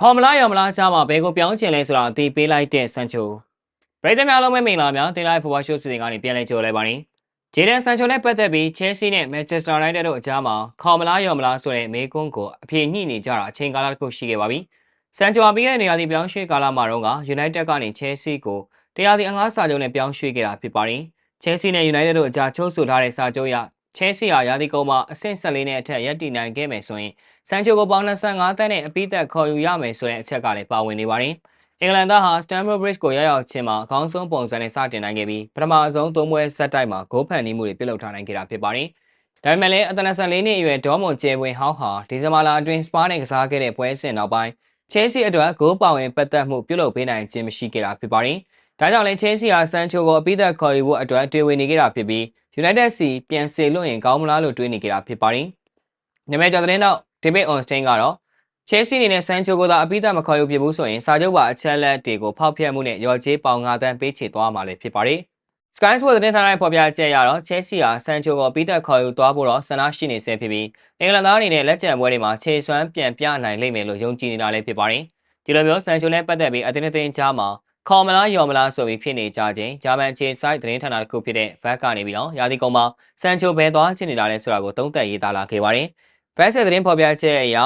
ခေါ်မလားရော်မလားကြားမှာဘယ်ကိုပြောင်းချင်လဲဆိုတာအသိပေးလိုက်တဲ့ဆန်ချိုပရိသတ်များလုံးပဲမင်္ဂလာများတင်လိုက်ဖော်ပါရှိုးစီစဉ်ကနေပြန်လဲကြိုလိုက်ပါနေဂျေဒန်ဆန်ချိုနဲ့ပတ်သက်ပြီးချဲဆီနဲ့မန်ချက်စတာယူနိုက်တက်တို့အကြားမှာခေါ်မလားရော်မလားဆိုတဲ့မေးခွန်းကိုအပြေညှိနေကြတာအချိန်ကာလတစ်ခုရှိခဲ့ပါပြီဆန်ချိုအပြီးတဲ့နေရာဒီပြောင်းရွှေ့ကာလမှာတော့ကယူနိုက်တက်ကနေချဲဆီကိုတရားဒီအငှားစာချုပ်နဲ့ပြောင်းရွှေ့ခဲ့တာဖြစ်ပါတယ်ချဲဆီနဲ့ယူနိုက်တက်တို့အကြားချုပ်ဆိုထားတဲ့စာချုပ်အရ ချဲဆီဟာရာသီကုန်မှာအဆင့်14နဲ့အထက်ရပ်တည်နိုင်ခဲ့မယ်ဆိုရင်ဆန်ချိုကိုပေါင်း25တန်းနဲ့အပိသက်ခေါ်ယူရမယ်ဆိုတဲ့အချက်ကလည်းပါဝင်နေပါတယ်။အင်္ဂလန်သားဟာ Stamford Bridge ကိုရောက်ရောက်ချင်းမှာအကောင်းဆုံးပုံစံနဲ့စတင်နိုင်ခဲ့ပြီးပထမအဆုံးသုံးပွဲဆက်တိုက်မှာဂိုးဖန်နီးမှုတွေပြုလုပ်ထားနိုင်ခဲ့တာဖြစ်ပါတယ်။ဒါပေမဲ့လည်းအသန14နှစ်အရွယ်ဒေါ်မွန်ကျဲဝင်ဟောင်းဟာဒီဇင်ဘာလအတွင်းစပါးနဲ့ကစားခဲ့တဲ့ပွဲစဉ်နောက်ပိုင်းချဲဆီအတွက်ဂိုးပောင်ဝင်ပတ်သက်မှုပြုလုပ်ပေးနိုင်ခြင်းမရှိခဲ့တာဖြစ်ပါတယ်။ ဒါကြောင့်လည်းချဲဆီဟာဆန်ချိုကိုအပိသက်ခေါ်ယူဖို့အတွက်တွေ့ဝင်နေခဲ့တာဖြစ်ပြီး United စီပြန်စေလွှတ်ရင်ကောင်းမလားလို့တွေးနေကြတာဖြစ်ပါတယ်။နမဲကျော်တဲ့နောက်ဒေးဗစ်အွန်စတိန်ကတော့ချဲဆီအနေနဲ့ဆန်ချိုကိုသာအပိသက်မခေါ်ယူဖြစ်ဘူးဆိုရင်စာချုပ်ပါအချက်လက်တွေကိုဖောက်ဖျက်မှုနဲ့ရော်ချေးပေါင်9တန်းပေးချေသွားမှာလည်းဖြစ်ပါတယ်။ Sky Sports သတင်းဌာနရဲ့ဖော်ပြချက်အရတော့ချဲဆီဟာဆန်ချိုကိုအပိသက်ခေါ်ယူသွားဖို့တော့ဆန္ဒရှိနေဆဲဖြစ်ပြီးအင်္ဂလန်သားအနေနဲ့လက်ကျန်ပွဲတွေမှာခြေစွမ်းပြန်ပြနိုင်လိမ့်မယ်လို့ယုံကြည်နေတာလည်းဖြစ်ပါတယ်။ဒီလိုမျိုးဆန်ချိုနဲ့ပတ်သက်ပြီးအတင်းအတင်းကြားမှာ ခေါ်မလားယော်မလားဆိုပြီးဖြစ်နေကြခြင်းဂျာမန်ခြေဆိုင်သတင်းဌာနတစ်ခုဖြစ်တဲ့ VAC ကနေပြီးတော့ရာသီကုန်မှာဆန်ချိုဘယ်သွားချင်နေတာလဲဆိုတာကိုသုံးသပ်ရေးသားလာခဲ့ပါတယ်။ VAC သတင်းဖော်ပြချက်အရ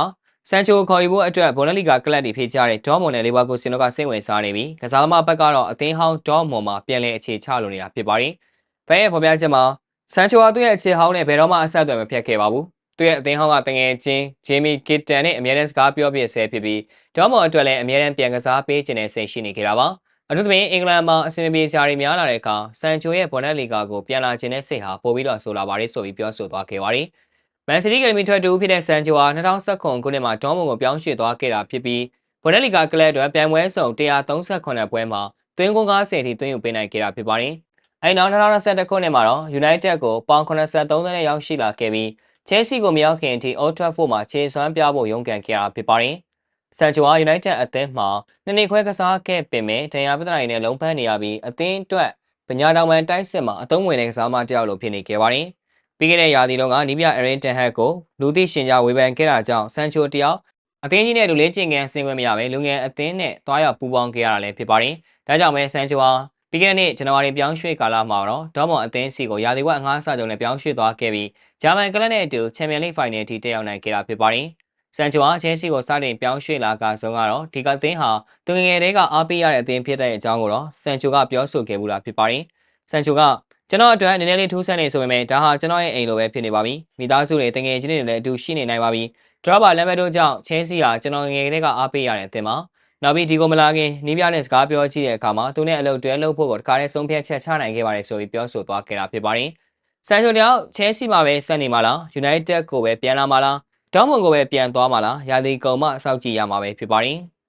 ဆန်ချိုခေါ်ယူဖို့အတွက်ဘွန်ဒလီဂါကလပ်တွေဖြစ်ကြတဲ့ဒေါ်မွန်နဲ့လီဗာပူးစင်တို့ကစိတ်ဝင်စားနေပြီးကစားသမားဘက်ကတော့အသင်းဟောင်းဒေါ်မွန်မှာပြန်လည်အခြေချလိုနေတာဖြစ်ပါတယ်။ဘဲရဲ့ဖော်ပြချက်မှာဆန်ချိုဟာသူ့ရဲ့အခြေဟောင်းနဲ့ဘယ်တော့မှအဆက်အသွယ်မဖြတ်ခဲ့ပါဘူး။သူ့ရဲ့အသင်းဟောင်းကတငယ်ချင်းဂျေမီကစ်တန်နဲ့အမြဲတမ်းစကားပြောပြဆဲဖြစ်ပြီးဒေါ်မွန်အတွက်လည်းအမြဲတမ်းပြန်ကစားပေးခြင်းနဲ့စိတ်ရှိနေကြတာပါ။ အထူးသဖြင့်အင်္ဂလန်မှာအဆင်ပြေစရာတွေများလာတဲ့အခါဆန်ချိုရဲ့ဘော်နက်လီဂါကိုပြန်လာခြင်းနဲ့စိတ်ဟာပိုပြီးတော့ဆိုလာပါတယ်ဆိုပြီးပြောဆိုသွားခဲ့ပါတယ်။မန်စီးတီးကယ်မီထွက်တူဖြစ်တဲ့ဆန်ချိုဟာ2019ခုနှစ်မှာဒေါ်မွန်ကိုပြောင်းရွှေ့သွားခဲ့တာဖြစ်ပြီးဘော်နက်လီဂါကလပ်အတွက်ပြိုင်ပွဲစုံ138ပွဲမှာသွင်းကုန်90ထိသွင်းယူပေးနိုင်ခဲ့တာဖြစ်ပါတယ်။အဲဒီနောက်2021ခုနှစ်မှာတော့ United ကိုပေါင်83သန်းနဲ့ရောက်ရှိလာခဲ့ပြီး Chelsea ကိုမရောက်ခင်အထိ Old Trafford မှာခြေစွမ်းပြဖို့ရုန်းကန်ခဲ့တာဖြစ်ပါတယ်။ ဆန်ချိုဟာ United အသင်းမှာနှစ်နှစ်ခွဲကစားခဲ့ပေမဲ့ဒဏ်ရာပြဿနာတွေနဲ့လုံးဖမ်းနေရပြီးအသင်းအတွက်ပညာတော်မှန်တိုက်စစ်မှာအသုံးဝင်တဲ့ကစားမတစ်ယောက်လိုဖြစ်နေခဲ့ပါတယ်။ပြီးခဲ့တဲ့ရာသီလုံးကနီးပြအရင်တန်ဟက်ကိုလူသိရှင်ကြားဝေဖန်ခဲ့တာကြောင့်ဆန်ချိုတယောက်အသင်းကြီးနဲ့လူလေးကျင်ကန်ဆင်ခွင့်မရပဲလူငယ်အသင်းနဲ့တွားရောက်ပူးပေါင်းခဲ့ရတာလည်းဖြစ်ပါတယ်။ဒါကြောင့်ပဲဆန်ချိုဟာပြီးခဲ့တဲ့နှစ်ဇန်နဝါရီပြောင်းရွှေ့ကာလမှာတော့ဒေါမွန်အသင်းစီကိုရာသီဝက်အငှားစာချုပ်နဲ့ပြောင်းရွှေ့သွားခဲ့ပြီးဂျာမန်ကလပ်နဲ့အတူချန်ပီယံလိဖိုင်နယ်ထိတက်ရောက်နိုင်ခဲ့တာဖြစ်ပါတယ်။ ဆန်ချိုဟာချဲစီကိုစတင်ပြောင်းရွှေ့လာကဆုံးကတော့ဒီကသင်းဟာသူငယ်ငယ်လေးကအားပေးရတဲ့အသင်းဖြစ်တဲ့အကြောင်းကိုတော့ဆန်ချိုကပြောဆိုခဲ့မှုတာဖြစ်ပါတယ်။ဆန်ချိုကကျွန်တော်အတွက်နည်းနည်းလေးထူးဆန်းနေဆိုပေမဲ့ဒါဟာကျွန်တော်ရဲ့အိမ်လိုပဲဖြစ်နေပါပြီ။မိသားစုတွေတငယ်ချင်းတွေလည်းအတူရှိနေနိုင်ပါပြီ။ဒရဘာလမ်ဘတ်တို့ကြောင့်ချဲစီဟာကျွန်တော်ငယ်ငယ်လေးကအားပေးရတဲ့အသင်းပါ။နောက်ပြီးဒီကိုမလာခင်နီးပြနဲ့စကားပြောကြည့်တဲ့အခါမှာသူနဲ့အလုပ်တွဲလုပ်ဖို့ကိုတခါတည်းဆုံးဖြတ်ချက်ချနိုင်ခဲ့ပါတယ်ဆိုပြီးပြောဆိုသွားခဲ့တာဖြစ်ပါတယ်။ဆန်ချိုတယောက်ချဲစီမှာပဲဆက်နေမှာလား United ကိုပဲပြန်လာမှာလား ဒေါမွန်ကိုပဲပြန်သွားမှာလားရာသီကုန်မှစောင့်ကြည့်ရမှာပဲဖြစ်ပါတယ်။